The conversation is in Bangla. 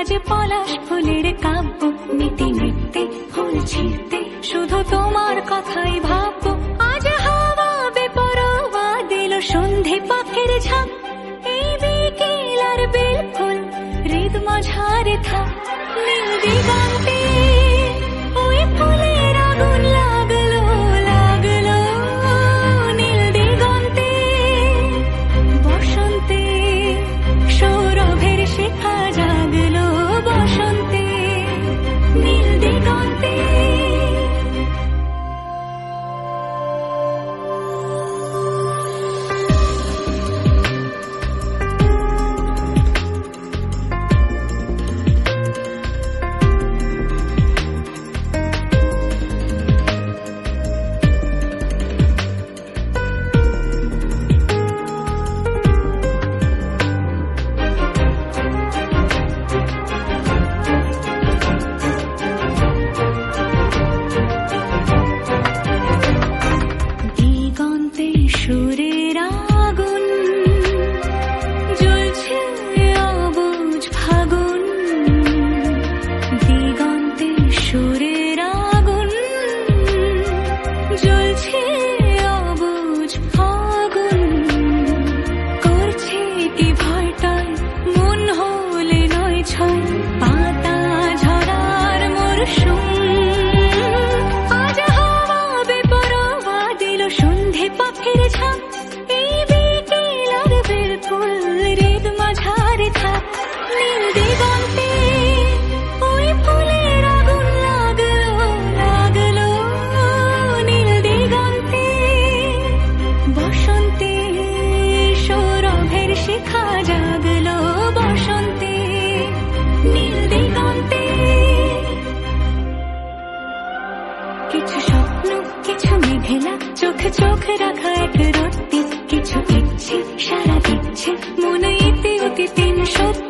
আজ পলাশ ফুলের কাব্য নীতি নৃত্যে ফুল ছিঁড়তে। শুধু তোমার কথাই ভাববো আজ হাওয়া বেপরোয়া দিল সন্ধে পাখির ঝাঁক এই বিকেল আর বিলকুল হৃদ মাঝারে থাক। নীল দিগন্তে শিখা জাগলো, বসন্তে নীল কিছু স্বপ্ন, কিছু মেঘেলা, চোখ চোখ রাখা এক কিছু ইচ্ছে, সারা দিচ্ছে মনে ইতি অতি তিন সত্যি।